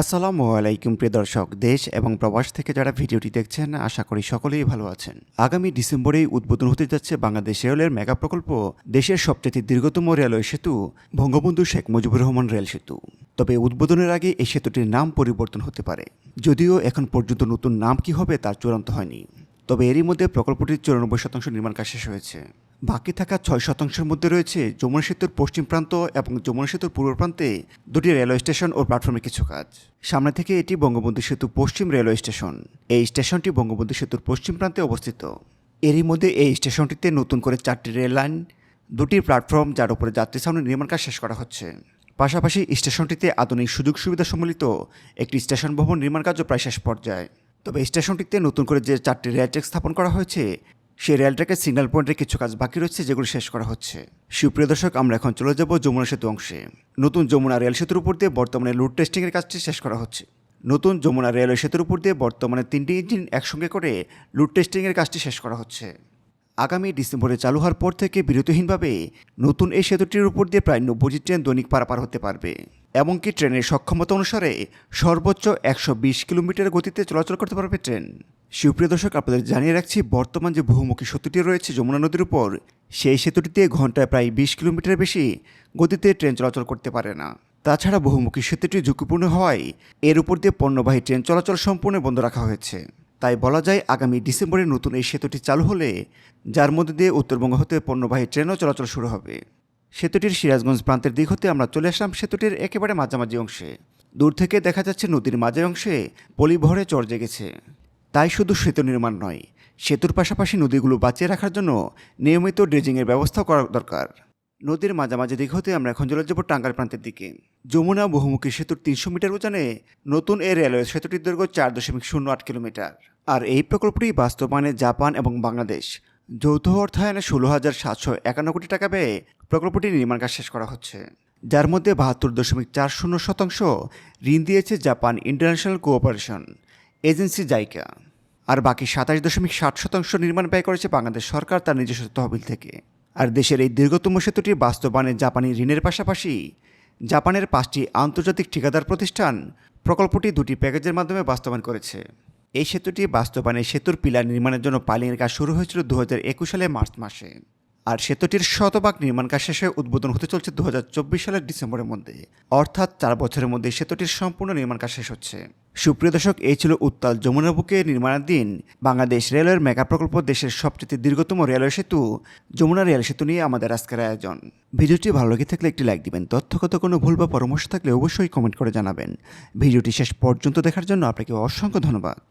আসসালামু আলাইকুম, প্রিয় দর্শক। দেশ এবং প্রবাস থেকে যারা ভিডিওটি দেখছেন, আশা করি সকলেই ভালো আছেন। আগামী ডিসেম্বরেই উদ্বোধন হতে যাচ্ছে বাংলাদেশ রেলের মেগা প্রকল্প, দেশের সবচেয়ে দীর্ঘতম রেলওয়ে সেতু, বঙ্গবন্ধু শেখ মুজিবুর রহমান রেল সেতু। তবে উদ্বোধনের আগে এই সেতুটির নাম পরিবর্তন হতে পারে। যদিও এখন পর্যন্ত নতুন নাম কি হবে তার চূড়ান্ত হয়নি। তবে এরই মধ্যে প্রকল্পটির চুরানব্বই শতাংশ নির্মাণ কাজ শেষ হয়েছে। বাকি থাকা ছয় শতাংশের মধ্যে রয়েছে যমুনা সেতুর পশ্চিম প্রান্ত এবং যমুনা সেতুর পূর্ব প্রান্তে দুটি রেলওয়ে স্টেশন ও প্ল্যাটফর্মের কিছু কাজ। সামনে থেকে এটি বঙ্গবন্ধু সেতু পশ্চিম রেলওয়ে স্টেশন। এই স্টেশনটি বঙ্গবন্ধু সেতুর পশ্চিম প্রান্তে অবস্থিত। এরই মধ্যে এই স্টেশনটিতে নতুন করে চারটি রেল লাইন, দুটি প্ল্যাটফর্ম যার উপরে যাত্রী সামনে নির্মাণ কাজ শেষ করা হচ্ছে। পাশাপাশি স্টেশনটিতে আধুনিক সুযোগ সুবিধা সম্মিলিত একটি স্টেশন ভবন নির্মাণ কার্য প্রায় শেষ পর্যায়ে। তবে স্টেশনটিতে নতুন করে যে চারটি রেল ট্র্যাক স্থাপন করা হয়েছে সেই রেল ট্র্যাকের সিগন্যাল পয়েন্টের কিছু কাজ বাকি রয়েছে যেগুলো শেষ করা হচ্ছে। সুপ্রিয় দর্শক, আমরা এখন চলে যাব যমুনা সেতু অংশে। নতুন যমুনা রেল সেতুর উপর দিয়ে বর্তমানে লুড টেস্টিংয়ের কাজটি শেষ করা হচ্ছে। নতুন যমুনা রেলওয়ে সেতুর উপর দিয়ে বর্তমানে তিনটি ইঞ্জিন একসঙ্গে করে লুড টেস্টিংয়ের কাজটি শেষ করা হচ্ছে। আগামী ডিসেম্বরে চালু হওয়ার পর থেকে বিরতিহীনভাবে নতুন এই সেতুটির উপর দিয়ে প্রায় নব্বইটি ট্রেন দৈনিক পারাপার হতে পারবে। এমনকি ট্রেনের সক্ষমতা অনুসারে সর্বোচ্চ একশো বিশ কিলোমিটার গতিতে চলাচল করতে পারবে ট্রেন। সুপ্রিয় দর্শক, আপনাদের জানিয়ে রাখছি, বর্তমান যে বহুমুখী সেতুটি রয়েছে যমুনা নদীর উপর, সেই সেতুটিতে ঘন্টায় প্রায় বিশ কিলোমিটার বেশি গতিতে ট্রেন চলাচল করতে পারে না। তাছাড়া বহুমুখী সেতুটি ঝুঁকিপূর্ণ হওয়ায় এর উপর দিয়ে পণ্যবাহী ট্রেন চলাচল সম্পূর্ণ বন্ধ রাখা হয়েছে। তাই বলা যায়, আগামী ডিসেম্বরে নতুন এই সেতুটি চালু হলে যার মধ্যে দিয়ে উত্তরবঙ্গ হতে পণ্যবাহী ট্রেনও চলাচল শুরু হবে। সেতুটির সিরাজগঞ্জ প্রান্তের দিক হতে আমরা চলে আসলাম সেতুটির একেবারে মাঝামাঝি অংশে। দূর থেকে দেখা যাচ্ছে নদীর মাঝে অংশে পলিভরে চর জেগেছে। তাই শুধু সেতু নির্মাণ নয়, সেতুর পাশাপাশি নদীগুলো বাঁচিয়ে রাখার জন্য নিয়মিত ড্রেজিংয়ের ব্যবস্থা করা দরকার। নদীর মাঝামাঝি দিক হতে আমরা এখন চলে যাব টাঙ্গার প্রান্তের দিকে। যমুনা বহুমুখী সেতুর তিনশো মিটার উজানে নতুন এই রেলওয়ে সেতুটির দৈর্ঘ্য চার দশমিক শূন্য আট কিলোমিটার। আর এই প্রকল্পটি বাস্তবায়নে জাপান এবং বাংলাদেশ যৌথ অর্থায়নে ষোলো হাজার সাতশো একান্ন কোটি টাকা ব্যয়ে প্রকল্পটি নির্মাণ কাজ শেষ করা হচ্ছে। যার মধ্যে বাহাত্তর দশমিক চার শূন্য শতাংশ ঋণ দিয়েছে Japan International Cooperation Agency JICA. আর বাকি সাতাশ দশমিক ষাট শতাংশ নির্মাণ ব্যয় করেছে বাংলাদেশ সরকার তার নিজস্ব তহবিল থেকে। আর দেশের এই দীর্ঘতম সেতুটির বাস্তবায়নে জাপানি ঋণের পাশাপাশি জাপানের পাঁচটি আন্তর্জাতিক ঠিকাদার প্রতিষ্ঠান প্রকল্পটি দুটি প্যাকেজের মাধ্যমে বাস্তবায়ন করেছে। এই সেতুটি বাস্তবায়নে সেতুর পিলার নির্মাণের জন্য পাইলিংয়ের কাজ শুরু হয়েছিল দু সালে মার্চ মাসে। আর সেতুটির শতভাগ নির্মাণ কাজ শেষে উদ্বোধন হতে চলছে দু হাজার চব্বিশ সালের ডিসেম্বরের মধ্যে। অর্থাৎ চার বছরের মধ্যে সেতুটির সম্পূর্ণ নির্মাণ কাজ শেষ হচ্ছে। সুপ্রিয় দর্শক, এই ছিল উত্তাল যমুনা বুকে নির্মাণাধীন বাংলাদেশ রেলওয়ের মেগা প্রকল্প দেশের সবচেয়ে দীর্ঘতম রেলওয়ে সেতু, যমুনা রেল সেতু নিয়ে আমাদের আজকের আয়োজন। ভিডিওটি ভালো লেগে থাকলে একটি লাইক দিবেন। তথ্যগত কোনো ভুল বা পরামর্শ থাকলে অবশ্যই কমেন্ট করে জানাবেন। ভিডিওটি শেষ পর্যন্ত দেখার জন্য আপনাকে অসংখ্য ধন্যবাদ।